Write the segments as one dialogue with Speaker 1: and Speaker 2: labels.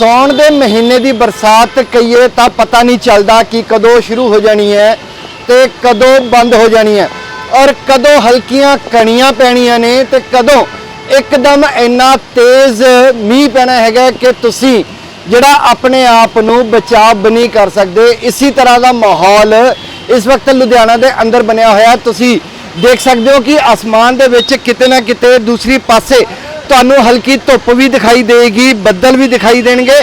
Speaker 1: ਸੌਣ ਦੇ ਮਹੀਨੇ ਦੀ ਬਰਸਾਤ ਕਹੀਏ ਤਾਂ ਪਤਾ ਨਹੀਂ ਚੱਲਦਾ ਕਿ ਕਦੋਂ ਸ਼ੁਰੂ ਹੋ ਜਾਣੀ ਹੈ ਤੇ ਕਦੋਂ ਬੰਦ ਹੋ ਜਾਣੀ ਹੈ। ਔਰ ਕਦੋਂ ਹਲਕੀਆਂ ਕਣੀਆਂ ਪੈਣੀਆਂ ਨੇ ਤੇ ਕਦੋਂ ਇੱਕਦਮ ਇੰਨਾ ਤੇਜ਼ ਮੀਂਹ ਪੈਣਾ ਹੈਗਾ ਕਿ ਤੁਸੀਂ ਜਿਹੜਾ ਆਪਣੇ ਆਪ ਨੂੰ ਬਚਾਅ ਨਹੀਂ ਕਰ ਸਕਦੇ। ਇਸੇ ਤਰ੍ਹਾਂ ਦਾ ਮਾਹੌਲ ਇਸ ਵਕਤ ਲੁਧਿਆਣਾ ਦੇ ਅੰਦਰ ਬਣਿਆ ਹੋਇਆ। ਤੁਸੀਂ ਦੇਖ ਸਕਦੇ ਹੋ ਕਿ ਅਸਮਾਨ ਦੇ ਵਿੱਚ ਕਿਤੇ ਨਾ ਕਿਤੇ ਦੂਸਰੀ ਪਾਸੇ ਤੁਹਾਨੂੰ ਹਲਕੀ ਧੁੱਪ ਵੀ ਦਿਖਾਈ ਦੇਗੀ, ਬੱਦਲ ਵੀ ਦਿਖਾਈ ਦੇਣਗੇ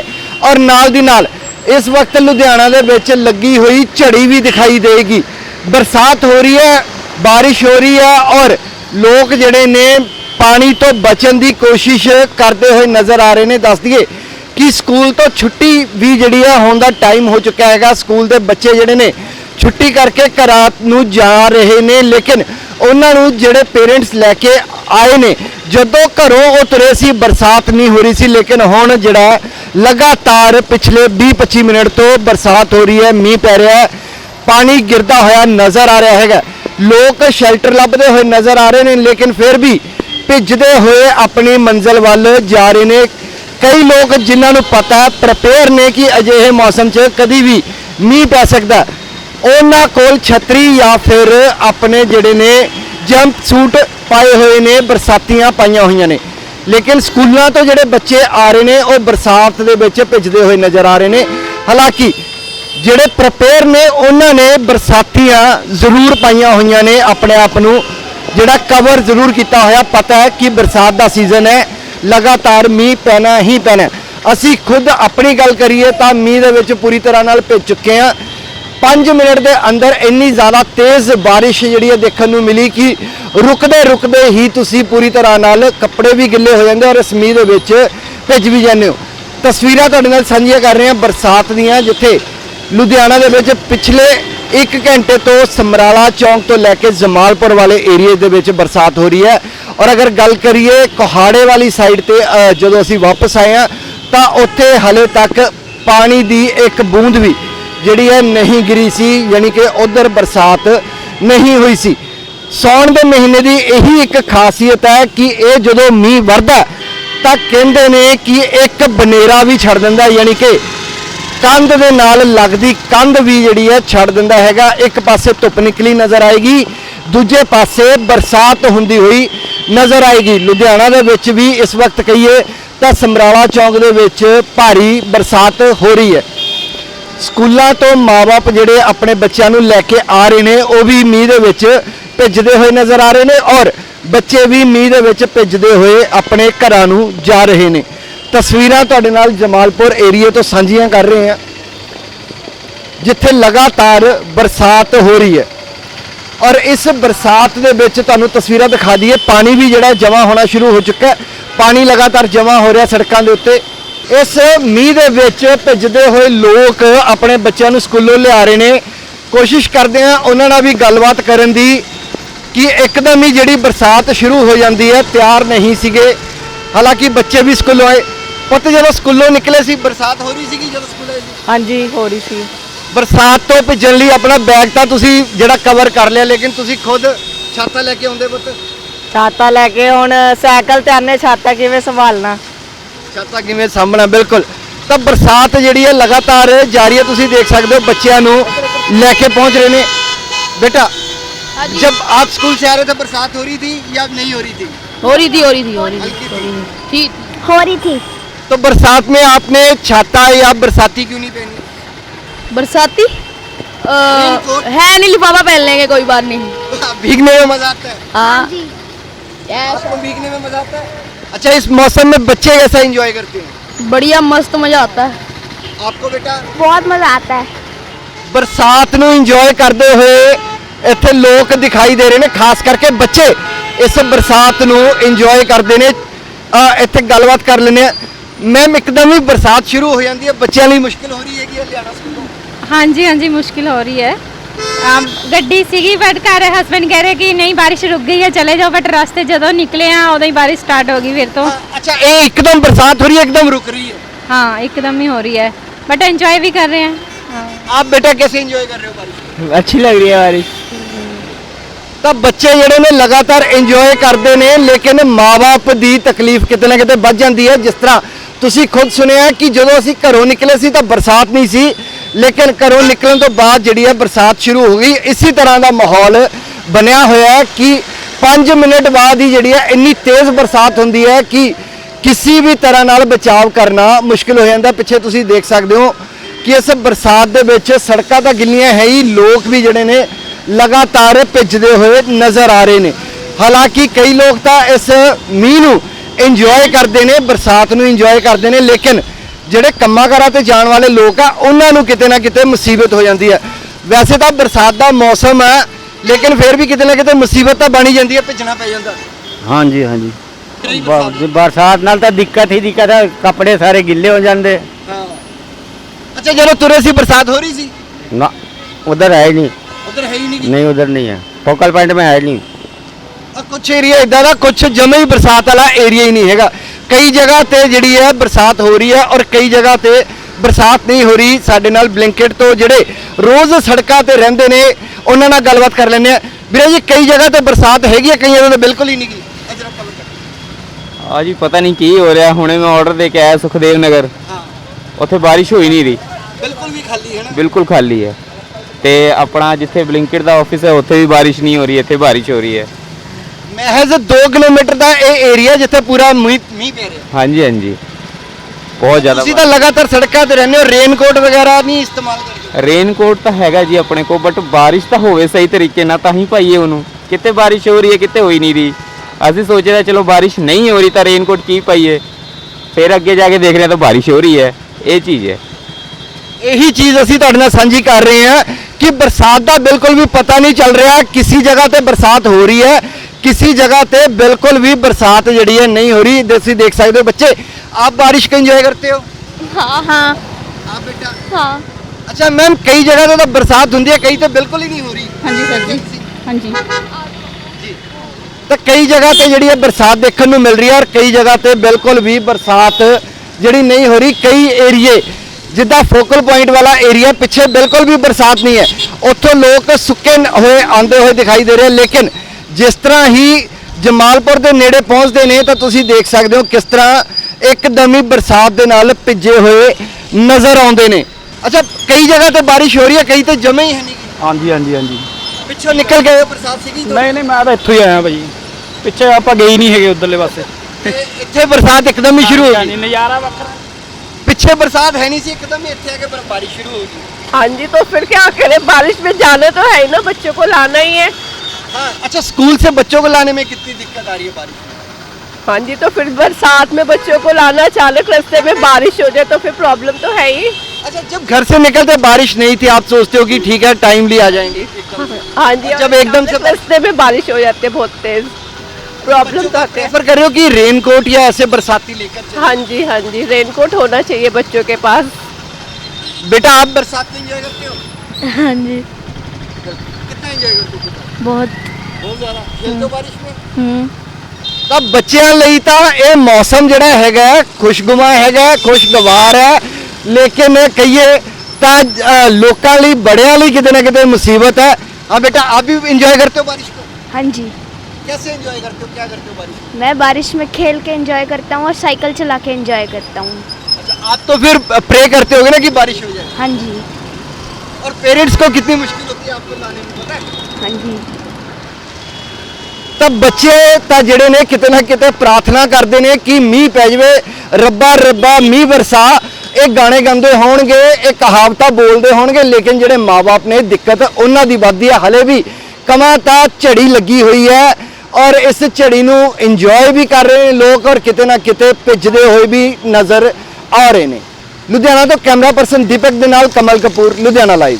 Speaker 1: ਔਰ ਨਾਲ ਦੀ ਨਾਲ ਇਸ ਵਕਤ ਲੁਧਿਆਣਾ ਦੇ ਵਿੱਚ ਲੱਗੀ ਹੋਈ ਝੜੀ ਵੀ ਦਿਖਾਈ ਦੇਗੀ। ਬਰਸਾਤ ਹੋ ਰਹੀ ਹੈ, ਬਾਰਿਸ਼ ਹੋ ਰਹੀ ਹੈ ਔਰ ਲੋਕ ਜਿਹੜੇ ਨੇ ਪਾਣੀ ਤੋਂ ਬਚਣ ਦੀ ਕੋਸ਼ਿਸ਼ ਕਰਦੇ ਹੋਏ ਨਜ਼ਰ ਆ ਰਹੇ ਨੇ। ਦੱਸ ਦਈਏ ਕਿ ਸਕੂਲ ਤੋਂ ਛੁੱਟੀ ਵੀ ਜਿਹੜੀ ਹੈ ਹੋਣ ਦਾ ਟਾਈਮ ਹੋ ਚੁੱਕਾ ਹੈਗਾ। ਸਕੂਲ ਦੇ ਬੱਚੇ ਜਿਹੜੇ ਨੇ ਛੁੱਟੀ ਕਰਕੇ ਘਰਾਂ ਨੂੰ ਜਾ ਰਹੇ ਨੇ, ਲੇਕਿਨ ਉਹਨਾਂ ਨੂੰ ਜਿਹੜੇ ਪੇਰੈਂਟਸ ਲੈ ਕੇ ਆਏ ਨੇ। ਜਦੋਂ ਘਰੋਂ ਉਹ ਸੀ, ਬਰਸਾਤ ਨਹੀਂ ਹੋ ਰਹੀ ਸੀ, ਲੇਕਿਨ ਹੁਣ ਜਿਹੜਾ ਲਗਾਤਾਰ ਪਿਛਲੇ 20-25 ਮਿੰਟ ਤੋਂ ਬਰਸਾਤ ਹੋ ਰਹੀ ਹੈ, ਮੀਂਹ ਪੈ ਰਿਹਾ ਹੈ, ਪਾਣੀ ਗਿਰਦਾ ਹੋਇਆ ਨਜ਼ਰ ਆ ਰਿਹਾ ਹੈਗਾ। ਲੋਕ ਸ਼ੈਲਟਰ ਲੱਭਦੇ ਹੋਏ ਨਜ਼ਰ ਆ ਰਹੇ ਨੇ, ਲੇਕਿਨ ਫਿਰ ਵੀ ਭਿੱਜਦੇ ਹੋਏ ਆਪਣੀ ਮੰਜ਼ਲ ਵੱਲ ਜਾ ਰਹੇ ਨੇ। ਕਈ ਲੋਕ ਜਿਨ੍ਹਾਂ ਨੂੰ ਪਤਾ ਹੈ ਪ੍ਰਪੇਅਰ ਨੇ ਕਿ ਅਜਿਹੇ ਮੌਸਮ 'ਚ ਕਦੀ ਵੀ ਮੀਂਹ ਪੈ ਸਕਦਾ। ਉਹਨਾਂ ਕੋਲ ਛਤਰੀ ਜਾਂ ਫਿਰ ਆਪਣੇ ਜਿਹੜੇ ਨੇ ਜੰਪ ਸੂਟ ਪਾਏ ਹੋਏ ਨੇ, ਬਰਸਾਤੀਆਂ ਪਾਈਆਂ ਹੋਈਆਂ ਨੇ। ਲੇਕਿਨ ਸਕੂਲਾਂ ਤੋਂ ਜਿਹੜੇ ਬੱਚੇ ਆ ਰਹੇ ਨੇ, ਉਹ ਬਰਸਾਤ ਦੇ ਵਿੱਚ ਭਿੱਜਦੇ ਹੋਏ ਨਜ਼ਰ ਆ ਰਹੇ ਨੇ। ਹਾਲਾਂਕਿ ਜਿਹੜੇ ਪ੍ਰਪੇਅਰ ਨੇ, ਉਹਨਾਂ ਨੇ ਬਰਸਾਤੀਆਂ ਜ਼ਰੂਰ ਪਾਈਆਂ ਹੋਈਆਂ ਨੇ ਆਪਣੇ ਆਪ ਨੂੰ। ਜਿਹੜਾ ਕਵਰ ਜ਼ਰੂਰ ਕੀਤਾ ਹੋਇਆ, ਪਤਾ ਹੈ ਕਿ ਬਰਸਾਤ ਦਾ ਸੀਜ਼ਨ ਹੈ। ਲਗਾਤਾਰ ਮੀਂਹ ਪੈਣਾ ਹੀ ਪੈਣਾ ਅਸੀਂ ਖੁਦ ਆਪਣੀ ਗੱਲ ਕਰੀਏ ਤਾਂ ਮੀਂਹ ਦੇ ਵਿੱਚ ਪੂਰੀ ਤਰ੍ਹਾਂ ਨਾਲ ਭਿੱਜ ਚੁੱਕੇ ਹਾਂ। 5 ਮਿੰਟ ਦੇ ਅੰਦਰ ਇੰਨੀ ਜ਼ਿਆਦਾ ਤੇਜ਼ ਬਾਰਿਸ਼ ਜਿਹੜੀ ਹੈ ਦੇਖਣ ਨੂੰ ਮਿਲੀ ਕਿ ਰੁਕਦੇ ਰੁਕਦੇ ਹੀ ਤੁਸੀਂ ਪੂਰੀ ਤਰ੍ਹਾਂ ਨਾਲ ਕੱਪੜੇ ਵੀ ਗਿੱਲੇ ਹੋ ਜਾਂਦੇ ਔਰ ਇਸ ਮੀਂਹ ਦੇ ਵਿੱਚ ਭਿੱਜ ਵੀ ਜਾਂਦੇ ਹੋ। ਤਸਵੀਰਾਂ ਤੁਹਾਡੇ ਨਾਲ ਸਾਂਝੀਆਂ ਕਰ ਰਹੇ ਹਾਂ ਬਰਸਾਤ ਦੀਆਂ, ਜਿੱਥੇ ਲੁਧਿਆਣਾ ਦੇ ਵਿੱਚ ਪਿਛਲੇ 1 ਘੰਟੇ ਤੋਂ ਸਮਰਾਲਾ ਚੌਂਕ ਤੋਂ ਲੈ ਕੇ ਜਮਾਲਪੁਰ ਵਾਲੇ ਏਰੀਏ ਦੇ ਵਿੱਚ ਬਰਸਾਤ ਹੋ ਰਹੀ ਹੈ। ਔਰ ਅਗਰ ਗੱਲ ਕਰੀਏ ਕੋਹਾੜੇ ਵਾਲੀ ਸਾਈਡ ਤੇ ਜਦੋਂ ਅਸੀਂ ਵਾਪਸ ਆਏ ਹਾਂ, ਤਾਂ ਉੱਥੇ ਹਲੇ ਤੱਕ ਪਾਣੀ ਦੀ ਇੱਕ ਬੂੰਦ ਵੀ ਜਿਹੜੀ ਹੈ ਨਹੀਂ ਗਿਰੀ ਸੀ, ਯਾਨੀ ਕਿ ਉਧਰ ਬਰਸਾਤ ਨਹੀਂ ਹੋਈ ਸੀ। ਸੌਣ ਦੇ ਮਹੀਨੇ ਦੀ ਇਹੀ ਇੱਕ ਖਾਸੀਅਤ ਹੈ ਕਿ ਇਹ ਜਦੋਂ ਮੀਂਹ ਵਰਦਾ ਤਾਂ ਕਹਿੰਦੇ ਨੇ ਕਿ ਇੱਕ ਬਨੇਰਾ ਵੀ ਛੱਡ ਦਿੰਦਾ ਯਾਨੀ ਕਿ ਕੰਧ ਦੇ ਨਾਲ ਲੱਗਦੀ ਕੰਧ ਵੀ ਜਿਹੜੀ ਹੈ ਛੱਡ ਦਿੰਦਾ ਹੈਗਾ। ਇੱਕ ਪਾਸੇ ਧੁੱਪ ਨਿਕਲੀ ਨਜ਼ਰ ਆਏਗੀ, ਦੂਜੇ ਪਾਸੇ ਬਰਸਾਤ ਹੁੰਦੀ ਹੋਈ ਨਜ਼ਰ ਆਏਗੀ। ਲੁਧਿਆਣਾ ਦੇ ਵਿੱਚ ਵੀ ਇਸ ਵਕਤ ਕਹੀਏ ਤਾਂ ਸਮਰਾਲਾ ਚੌਂਕ ਦੇ ਵਿੱਚ ਭਾਰੀ ਬਰਸਾਤ ਹੋ ਰਹੀ ਹੈ। ਸਕੂਲਾਂ ਤੋਂ ਮਾਪੇ ਜਿਹੜੇ ਆਪਣੇ ਬੱਚਿਆਂ ਨੂੰ ਲੈ ਕੇ ਆ ਰਹੇ ਨੇ, ਉਹ ਵੀ ਮੀਂਹ ਦੇ ਵਿੱਚ ਭਿੱਜਦੇ ਹੋਏ ਨਜ਼ਰ ਆ ਰਹੇ ਨੇ ਔਰ ਬੱਚੇ ਵੀ ਮੀਂਹ ਦੇ ਵਿੱਚ ਭਿੱਜਦੇ ਹੋਏ ਆਪਣੇ ਘਰਾਂ ਨੂੰ ਜਾ ਰਹੇ ਨੇ। ਤਸਵੀਰਾਂ ਤੁਹਾਡੇ ਨਾਲ ਜਮਾਲਪੁਰ ਏਰੀਏ ਤੋਂ ਸਾਂਝੀਆਂ ਕਰ ਰਹੇ ਹਾਂ। ਜਿੱਥੇ ਲਗਾਤਾਰ ਬਰਸਾਤ ਹੋ ਰਹੀ ਹੈ। ਔਰ ਇਸ ਬਰਸਾਤ ਦੇ ਵਿੱਚ ਤੁਹਾਨੂੰ ਤਸਵੀਰਾਂ ਦਿਖਾ ਦਈਏ। ਪਾਣੀ ਵੀ ਜਿਹੜਾ ਜਮ੍ਹਾਂ ਹੋਣਾ ਸ਼ੁਰੂ ਹੋ ਚੁੱਕਾ ਹੈ। ਪਾਣੀ ਲਗਾਤਾਰ ਜਮ੍ਹਾਂ ਹੋ ਰਿਹਾ ਸੜਕਾਂ ਦੇ ਉੱਤੇ। ਇਸ ਮੀਂਹ ਦੇ ਵਿੱਚ ਭਿੱਜਦੇ ਹੋਏ ਲੋਕ ਆਪਣੇ ਬੱਚਿਆਂ ਨੂੰ ਸਕੂਲੋਂ ਲਿਆ ਰਹੇ ਨੇ। ਕੋਸ਼ਿਸ਼ ਕਰਦੇ ਆ ਉਹਨਾਂ ਨਾਲ ਵੀ ਗੱਲਬਾਤ ਕਰਨ ਦੀ ਕਿ ਇੱਕਦਮ ਹੀ ਜਿਹੜੀ ਬਰਸਾਤ ਸ਼ੁਰੂ ਹੋ ਜਾਂਦੀ ਹੈ ਤਿਆਰ ਨਹੀਂ ਸੀਗੇ। ਹਾਲਾਂਕਿ ਬੱਚੇ ਵੀ ਸਕੂਲੋਂ ਆਏ। ਪੁੱਤ ਜਦੋਂ ਸਕੂਲੋਂ ਨਿਕਲੇ ਸੀ ਬਰਸਾਤ ਹੋ ਰਹੀ ਸੀਗੀ ਜਦੋਂ ਸਕੂਲ ਆਏ ਸੀ?
Speaker 2: ਹਾਂਜੀ ਹੋ ਰਹੀ ਸੀ।
Speaker 1: ਬਰਸਾਤ ਤੋਂ ਭਿੱਜਣ ਲਈ ਆਪਣਾ ਬੈਗ ਤਾਂ ਤੁਸੀਂ ਜਿਹੜਾ ਕਵਰ ਕਰ ਲਿਆ ਲੇਕਿਨ ਤੁਸੀਂ ਖੁਦ ਛਾਤਾ ਲੈ ਕੇ ਆਉਂਦੇ ਪੁੱਤ?
Speaker 2: ਛਾਤਾ ਲੈ ਕੇ ਹੁਣ ਸਾਈਕਲ ਤੇ ਆਨੇ ਛਾਤਾ ਕਿਵੇਂ ਸੰਭਾਲਣਾ?
Speaker 1: ਛਾਤਾ ਕਿਵੇਂ ਸਾਹਮਣਾ ਬਿਲਕੁਲ ਤਾਂ ਬਰਸਾਤ ਜਿਹੜੀ ਹੈ ਲਗਾਤਾਰ ਜਾਰੀ ਹੈ ਤੁਸੀਂ ਦੇਖ ਸਕਦੇ ਹੋ ਬੱਚਿਆਂ ਨੂੰ ਲੈ ਕੇ ਪਹੁੰਚ ਰਹੇ ਨੇ बेटा जब आप स्कूल से आ रहे थे बरसात हो रही थी या नहीं हो रही थी
Speaker 3: हो रही थी हो रही थी हो रही
Speaker 1: हल्की
Speaker 3: थी
Speaker 1: थी
Speaker 3: ठीक
Speaker 4: हो रही थी
Speaker 1: तो बरसात में आपने छाता या बरसाती क्यों नहीं पहनी
Speaker 3: बरसाती अ,
Speaker 1: Raincoat?
Speaker 3: है नहीं लिफाफा पहन लेंगे कोई बात नहीं
Speaker 1: भीगने में मजा आता है
Speaker 3: हाँ
Speaker 4: जी
Speaker 3: Yes,
Speaker 1: आपको भीगने में मजा आता है अच्छा इस मौसम में बच्चे कैसा एंजॉय करते हैं
Speaker 3: बढ़िया मस्त मजा आता है
Speaker 1: आपको बेटा
Speaker 4: बहुत मजा आता है
Speaker 1: ਬਰਸਾਤ ਨੂੰ ਇੰਜੋਏ ਕਰਦੇ ਹੋਏ ਇੱਥੇ ਲੋਕ ਦਿਖਾਈ ਦੇ ਰਹੇ ਨੇ ਖਾਸ ਕਰਕੇ ਬੱਚੇ ਇਸ ਬਰਸਾਤ ਨੂੰ ਇੰਜੋਏ ਕਰਦੇ ਨੇ ਅਹ ਇੱਥੇ ਗੱਲਬਾਤ ਕਰ ਲੈਂਦੇ ਆ ਮੈਮ ਇੱਕਦਮ ਹੀ ਬਰਸਾਤ ਸ਼ੁਰੂ ਹੋ ਜਾਂਦੀ ਹੈ ਬੱਚਿਆਂ ਲਈ ਮੁਸ਼ਕਿਲ ਹੋ ਰਹੀ ਹੈ ਕਿ ਹਰਿਆਣਾ ਸਕੂਲੋਂ
Speaker 5: ਹਾਂਜੀ ਹਾਂਜੀ ਮੁਸ਼ਕਿਲ ਹੋ ਰਹੀ ਹੈ ਆਮ ਗੱਡੀ ਸੀਗੀ ਬਟ ਘਰ ਹਸਬੰਡ ਕਹਿ ਰਹੇ ਕਿ ਨਹੀਂ ਬਾਰਿਸ਼ ਰੁਕ ਗਈ ਹੈ ਚਲੇ ਜਾਓ ਬਟ ਰਸਤੇ ਜਦੋਂ ਨਿਕਲੇ ਆ ਉਦੋਂ ਹੀ ਬਾਰਿਸ਼ ਸਟਾਰਟ ਹੋ ਗਈ ਫਿਰ ਤੋਂ
Speaker 1: ਅੱਛਾ ਇਹ ਇੱਕਦਮ ਬਰਸਾਤ ਹੋ ਰਹੀ ਹੈ ਇੱਕਦਮ ਰੁਕ ਰਹੀ ਹੈ
Speaker 5: हाँ एकदम ही हो रही है बट एंजॉय भी कर रहे हैं हाँ।
Speaker 1: ਆਪ ਬੇਟਾ कैसे एंजॉय कर रहे हो बारिश
Speaker 2: ਅੱਛੀ ਲੱਗ ਰਹੀ ਹੈ ਬਾਰਿਸ਼
Speaker 1: ਤਾਂ ਬੱਚੇ ਜਿਹੜੇ ਨੇ ਲਗਾਤਾਰ ਇੰਜੋਏ ਕਰਦੇ ਨੇ ਲੇਕਿਨ ਮਾਪੇ ਦੀ ਤਕਲੀਫ ਕਿਤੇ ਨਾ ਕਿਤੇ ਵੱਧ ਜਾਂਦੀ ਹੈ ਜਿਸ ਤਰ੍ਹਾਂ ਤੁਸੀਂ ਖੁਦ ਸੁਣਿਆ ਕਿ ਜਦੋਂ ਅਸੀਂ ਘਰੋਂ ਨਿਕਲੇ ਸੀ ਤਾਂ ਬਰਸਾਤ ਨਹੀਂ ਸੀ ਲੇਕਿਨ ਘਰੋਂ ਨਿਕਲਣ ਤੋਂ ਬਾਅਦ ਜਿਹੜੀ ਹੈ ਬਰਸਾਤ ਸ਼ੁਰੂ ਹੋ ਗਈ। ਇਸੇ ਤਰ੍ਹਾਂ ਦਾ ਮਾਹੌਲ ਬਣਿਆ ਹੋਇਆ ਹੈ ਕਿ 5 ਮਿੰਟ ਬਾਅਦ ਹੀ ਜਿਹੜੀ ਹੈ ਇੰਨੀ ਤੇਜ਼ ਬਰਸਾਤ ਹੁੰਦੀ ਹੈ ਕਿ ਕਿਸੇ ਵੀ ਤਰ੍ਹਾਂ ਨਾਲ ਬਚਾਅ ਕਰਨਾ ਮੁਸ਼ਕਿਲ ਹੋ ਜਾਂਦਾ। ਪਿੱਛੇ ਤੁਸੀਂ ਦੇਖ ਸਕਦੇ ਹੋ ਕਿ ਇਸ ਬਰਸਾਤ ਦੇ ਵਿੱਚ ਸੜਕਾਂ ਤਾਂ ਗਿੱਲੀਆਂ ਹੈ ਹੀ, ਲੋਕ ਵੀ ਜਿਹੜੇ ਨੇ ਲਗਾਤਾਰ ਭਿੱਜਦੇ ਹੋਏ ਨਜ਼ਰ ਆ ਰਹੇ ਨੇ। ਹਾਲਾਂਕਿ ਕਈ ਲੋਕ ਤਾਂ ਇਸ ਮੀਂਹ ਨੂੰ ਇੰਜੋਏ ਕਰਦੇ ਨੇ, ਬਰਸਾਤ ਨੂੰ ਇੰਜੋਏ ਕਰਦੇ ਨੇ, ਲੇਕਿਨ ਜਿਹੜੇ ਕੰਮਾਂ ਕਾਰਾਂ ਤੇ ਜਾਣ ਵਾਲੇ ਲੋਕ ਆ ਉਹਨਾਂ ਨੂੰ ਕਿਤੇ ਨਾ ਕਿਤੇ ਮੁਸੀਬਤ ਹੋ ਜਾਂਦੀ ਹੈ। ਵੈਸੇ ਤਾਂ ਬਰਸਾਤ ਦਾ ਮੌਸਮ ਹੈ ਲੇਕਿਨ ਫਿਰ ਵੀ ਕਿਤੇ ਨਾ ਕਿਤੇ ਮੁਸੀਬਤ ਤਾਂ ਬਣੀ ਜਾਂਦੀ ਹੈ ਭਿੱਜਣਾ ਪੈ ਜਾਂਦਾ।
Speaker 6: ਹਾਂਜੀ ਹਾਂਜੀ। ਬ- ਬਰਸਾਤ ਨਾਲ ਤਾਂ ਦਿੱਕਤ ਹੀ ਦਿੱਕਤ ਹੈ ਕੱਪੜੇ ਸਾਰੇ ਗਿੱਲੇ ਹੋ ਜਾਂਦੇ।
Speaker 1: ਹਾਂ। ਅੱਛਾ ਜਦੋਂ ਤੁਰੇ ਸੀ ਬਰਸਾਤ ਹੋ ਰਹੀ ਸੀ?
Speaker 6: ਨਾ ਉਧਰ ਹੈ ਹੀ ਨਹੀਂ।
Speaker 1: ਉਧਰ ਹੈ ਹੀ ਨਹੀਂ
Speaker 6: ਉਧਰ ਨਹੀਂ ਹੈ। ਫੋਕਲ ਪੁਆਇੰਟ ਮੈਂ ਹੈ ਨਹੀਂ।
Speaker 1: ਕੁਛ ਏਰੀਆ ਇਦਾਂ ਦਾ ਕੁਛ ਜਮੇ ਹੀ ਬਰਸਾਤ ਵਾਲਾ ਏਰੀਆ ਹੀ ਨਹੀਂ ਹੈਗਾ। ਕਈ ਜਗ੍ਹਾ ਤੇ ਜਿਹੜੀ ਹੈ ਬਰਸਾਤ ਹੋ ਰਹੀ ਹੈ ਔਰ ਕਈ ਜਗ੍ਹਾ ਤੇ ਬਰਸਾਤ ਨਹੀਂ ਹੋ ਰਹੀ ਸਾਡੇ ਨਾਲ ਬਲਿੰਕਟ ਤੋਂ ਜਿਹੜੇ ਰੋਜ਼ ਸੜਕਾਂ ਤੇ ਰਹਿੰਦੇ ਨੇ ਉਹਨਾਂ ਨਾਲ ਗੱਲਬਾਤ ਕਰ ਲੈਂਦੇ ਆ ਵੀਰੇ ਜੀ ਕਈ ਜਗ੍ਹਾ ਤੇ ਬਰਸਾਤ ਹੈਗੀ ਹੈ ਕਈ ਜਗ੍ਹਾ ਤੇ ਬਿਲਕੁਲ ਹੀ ਨਹੀਂ ਗੀ।
Speaker 7: ਆ ਜੀ ਪਤਾ ਨਹੀਂ ਕੀ ਹੋ ਰਿਹਾ। ਹੁਣੇ ਮੈਂ ਆਰਡਰ ਦੇ ਕੇ ਆਇਆ ਸੁਖਦੇਵ ਨਗਰ।
Speaker 1: ਹਾਂ।
Speaker 7: ਉੱਥੇ ਬਾਰਿਸ਼ ਹੋਈ ਨਹੀਂ ਰਹੀ।
Speaker 1: ਬਿਲਕੁਲ ਵੀ ਖਾਲੀ ਹੈ ਨਾ?
Speaker 7: ਬਿਲਕੁਲ ਖਾਲੀ ਹੈ। ਤੇ ਆਪਣਾ ਜਿੱਥੇ ਬਲਿੰਕਟ ਦਾ ਆਫਿਸ ਹੈ ਉੱਥੇ ਵੀ ਬਾਰਿਸ਼ ਨਹੀਂ ਹੋ ਰਹੀ ਇੱਥੇ ਬਾਰਿਸ਼ ਹੋ ਰਹੀ ਹੈ।
Speaker 1: ਮਹਿਜ਼ 2 ਕਿਲੋਮੀਟਰ ਦਾ ਇਹ ਏਰੀਆ ਜਿੱਥੇ ਪੂਰਾ ਮੀਂਹ ਮੀਂਹ ਪੈ ਰਿਹਾ।
Speaker 7: ਹਾਂਜੀ ਹਾਂਜੀ। ਬਹੁਤ ਜ਼ਿਆਦਾ
Speaker 1: ਤੁਸੀਂ ਤਾਂ ਲਗਾਤਾਰ ਸੜਕਾਂ ਤੇ ਰਹਿੰਦੇ ਹੋ ਰੇਨਕੋਟ ਵਗੈਰਾ ਨਹੀਂ ਇਸਤੇਮਾਲ ਕਰਦੇ
Speaker 7: ਰੇਨਕੋਟ ਤਾਂ ਹੈਗਾ ਜੀ ਆਪਣੇ ਕੋਲ ਬਟ ਬਾਰਿਸ਼ ਤਾਂ ਹੋਵੇ ਸਹੀ ਤਰੀਕੇ ਨਾਲ ਤਾਂ ਹੀ ਪਾਈਏ ਉਹਨੂੰ। ਕਿਤੇ ਬਾਰਿਸ਼ ਹੋ ਰਹੀ ਹੈ ਕਿਤੇ ਹੋਈ ਨਹੀਂ ਰਹੀ। ਅਸੀਂ ਸੋਚ ਰਹੇ ਚਲੋ ਬਾਰਿਸ਼ ਨਹੀਂ ਹੋ ਰਹੀ ਤਾਂ ਰੇਨਕੋਟ ਕੀ ਪਾਈਏ? ਫਿਰ ਅੱਗੇ ਜਾ ਕੇ ਦੇਖ ਰਹੇ ਤਾਂ ਬਾਰਿਸ਼ ਹੋ ਰਹੀ ਹੈ। ਇਹ ਚੀਜ਼ ਹੈ।
Speaker 1: ਇਹੀ ਚੀਜ਼ ਅਸੀਂ ਤੁਹਾਡੇ ਨਾਲ ਸਾਂਝੀ ਕਰ ਰਹੇ ਹਾਂ ਕਿ ਬਰਸਾਤ ਦਾ ਬਿਲਕੁਲ ਵੀ ਪਤਾ ਨਹੀਂ ਚੱਲ ਰਿਹਾ ਕਿਸੇ ਜਗ੍ਹਾ ਤੇ ਬਰਸਾਤ ਹੋ ਰਹੀ ਹੈ। ਕਿਸੇ ਜਗ੍ਹਾ ਤੇ ਬਿਲਕੁਲ ਵੀ ਬਰਸਾਤ ਜਿਹੜੀ ਹੈ ਨਹੀਂ ਹੋ ਰਹੀ ਤੁਸੀਂ ਦੇਖ ਸਕਦੇ ਹੋ ਬੱਚੇ ਆਪ ਬਾਰਿਸ਼ का एंजॉय करते हो
Speaker 3: हाँ हाँ
Speaker 1: आप बेटा
Speaker 3: हाँ
Speaker 1: अच्छा मैम कई जगह ਤੇ ਤਾਂ ਬਰਸਾਤ ਹੁੰਦੀ ਹੈ ਕਈ ਤੇ ਬਿਲਕੁਲ ਹੀ ਨਹੀਂ ਹੋ ਰਹੀ
Speaker 3: हाँ जी सर जी हाँ जी
Speaker 1: ਤਾਂ ਕਈ ਜਗ੍ਹਾ ਤੇ ਜਿਹੜੀ ਹੈ ਬਰਸਾਤ ਦੇਖਣ ਨੂੰ ਮਿਲ ਰਹੀ ਹੈ ਔਰ ਕਈ ਜਗ੍ਹਾ ਤੇ ਬਿਲਕੁਲ ਵੀ ਬਰਸਾਤ ਜਿਹੜੀ ਨਹੀਂ ਹੋ ਰਹੀ ਕਈ ਏਰੀਏ ਜਿੱਦਾਂ ਫੋਕਲ ਪੁਆਇੰਟ ਵਾਲਾ ਏਰੀਆ ਪਿੱਛੇ ਬਿਲਕੁਲ ਵੀ ਬਰਸਾਤ ਨਹੀਂ ਹੈ ਉੱਥੋਂ ਲੋਕ ਸੁੱਕੇ ਨ- ਹੋਏ ਆਉਂਦੇ ਹੋਏ ਦਿਖਾਈ ਦੇ ਰਹੇ ਲੇਕਿਨ ਜਿਸ ਤਰ੍ਹਾਂ ਹੀ ਜਮਾਲਪੁਰ ਦੇ ਨੇੜੇ ਪਹੁੰਚਦੇ ਨੇ ਤਾਂ ਤੁਸੀਂ ਦੇਖ ਸਕਦੇ ਹੋ ਕਿਸ ਤਰ੍ਹਾਂ ਇੱਕਦਮ ਹੀ ਬਰਸਾਤ ਦੇ ਨਾਲ ਭਿੱਜੇ ਹੋਏ ਨਜ਼ਰ ਆਉਂਦੇ ਨੇ ਅੱਛਾ ਕਈ ਜਗ੍ਹਾ ਤੇ ਬਾਰਿਸ਼ ਹੋ ਰਹੀ ਹੈ ਕਈ ਤੇ ਜਮੇ ਹੀ ਹੈ ਨਹੀਂ
Speaker 8: ਹਾਂਜੀ ਹਾਂਜੀ ਹਾਂਜੀ
Speaker 1: ਪਿੱਛੋਂ ਨਿਕਲ ਗਏ ਹੋ ਬਰਸਾਤ ਸੀਗੀ ਤਾਂ
Speaker 8: ਨਹੀਂ ਨਹੀਂ ਮੈਂ ਤਾਂ ਇੱਥੋਂ ਹੀ ਆਇਆ ਭਾਜੀ ਪਿੱਛੇ ਆਪਾਂ ਗਏ ਹੀ ਨਹੀਂ ਹੈਗੇ ਉਧਰਲੇ ਪਾਸੇ
Speaker 1: ਤੇ ਇੱਥੇ ਬਰਸਾਤ ਇੱਕਦਮ ਹੀ ਸ਼ੁਰੂ ਹੋ
Speaker 8: ਹਾਂਜੀ,
Speaker 1: ਗਈ
Speaker 8: ਨਜ਼ਾਰਾ ਵੱਖਰਾ
Speaker 1: ਪਿੱਛੇ ਬਰਸਾਤ ਹੈ ਨਹੀਂ ਸੀ ਇੱਕਦਮ ਹੀ ਇੱਥੇ ਆ ਕੇ ਬਰਫਬਾਰੀ ਸ਼ੁਰੂ ਹੋ ਗਈ
Speaker 2: हाँ जी तो फिर क्या करें बारिश में जाना तो है ही ना बच्चों को लाना ही है
Speaker 1: हाँ अच्छा स्कूल से बच्चों को लाने में कितनी दिक्कत आ रही है बारिश में?
Speaker 2: हाँ जी तो फिर बरसात में बच्चों को लाना अचानक रास्ते में बारिश हो जाए तो फिर प्रॉब्लम तो है ही।
Speaker 1: अच्छा जब घर से निकलते बारिश नहीं थी आप सोचते हो कि ठीक है टाइमली आ जाएँगे?
Speaker 2: हाँ जी
Speaker 1: जब एकदम से
Speaker 2: रास्ते में बारिश हो जाती है बहुत तेज। प्रॉब्लम तो आते हैं।
Speaker 1: प्रेफर कर रहे हो कि रेनकोट या ऐसे बरसाती लेकर
Speaker 2: हाँ जी हाँ जी रेनकोट होना चाहिए बच्चों के पास।
Speaker 1: बेटा आप बरसात में एंजॉय करते हो?
Speaker 3: हाँ जी।
Speaker 1: कितना एंजॉय करते हो बेटा?
Speaker 3: बहुत
Speaker 1: बहुत ज्यादा खेलते हो बारिश में
Speaker 3: हम्म
Speaker 1: ਤਾਂ ਬੱਚਿਆਂ ਲਈ ਤਾਂ ਇਹ ਮੌਸਮ ਜਿਹੜਾ ਹੈਗਾ ਹੈ, ਖੁਸ਼ਗਵਾ ਹੈਗਾ ਹੈ, ਖੁਸ਼ਗਵਾਰ ਹੈ ਲੇਕਿਨ ਕਹੀਏ ਤਾਂ ਅ, ਲੋਕਾਂ ਲਈ ਬੜਿਆਂ ਲਈ ਕਿਤੇ ਨਾ ਕਿਤੇ ਮੁਸੀਬਤ ਹੈ ਹਾਂ बेटा आप भी एंजॉय करते हो बारिश को
Speaker 4: हाँ जी
Speaker 1: कैसे एंजॉय करते हो क्या करते हो बारिश में?
Speaker 4: मैं बारिश में खेल के एंजॉय करता हूँ और साइकिल चला के एंजॉय करता हूँ
Speaker 1: अच्छा आप तो फिर प्रे करते होगे ना कि बारिश हो जाए
Speaker 4: हाँ जी
Speaker 1: और पेरेंट्स को कितनी मुश्किल होती है आपको लाने में पता है
Speaker 4: हाँ जी
Speaker 1: ਤਾਂ ਬੱਚੇ ਤਾਂ ਜਿਹੜੇ ਨੇ ਕਿਤੇ ਨਾ ਕਿਤੇ ਪ੍ਰਾਰਥਨਾ ਕਰਦੇ ਨੇ ਕਿ ਮੀਂਹ ਪੈ ਜਾਵੇ ਰੱਬਾ ਰੱਬਾ ਮੀਂਹ ਵਰਸਾ ਇਹ ਗਾਣੇ ਗਾਉਂਦੇ ਹੋਣਗੇ ਇਹ ਕਹਾਵਤਾਂ ਬੋਲਦੇ ਹੋਣਗੇ ਲੇਕਿਨ ਜਿਹੜੇ ਮਾਪੇ ਨੇ ਦਿੱਕਤ ਉਹਨਾਂ ਦੀ ਵੱਧਦੀ ਹੈ ਹਲੇ ਵੀ ਕਮਾਂ ਤਾਂ ਝੜੀ ਲੱਗੀ ਹੋਈ ਹੈ ਔਰ ਇਸ ਝੜੀ ਨੂੰ ਇੰਜੋਏ ਵੀ ਕਰ ਰਹੇ ਨੇ ਲੋਕ ਔਰ ਕਿਤੇ ਨਾ ਕਿਤੇ ਭਿੱਜਦੇ ਹੋਏ ਵੀ ਨਜ਼ਰ ਆ ਰਹੇ ਨੇ ਲੁਧਿਆਣਾ ਤੋਂ ਕੈਮਰਾ ਪਰਸਨ ਦੀਪਕ ਦੇ ਨਾਲ ਕਮਲ ਕਪੂਰ ਲੁਧਿਆਣਾ ਲਾਈਵ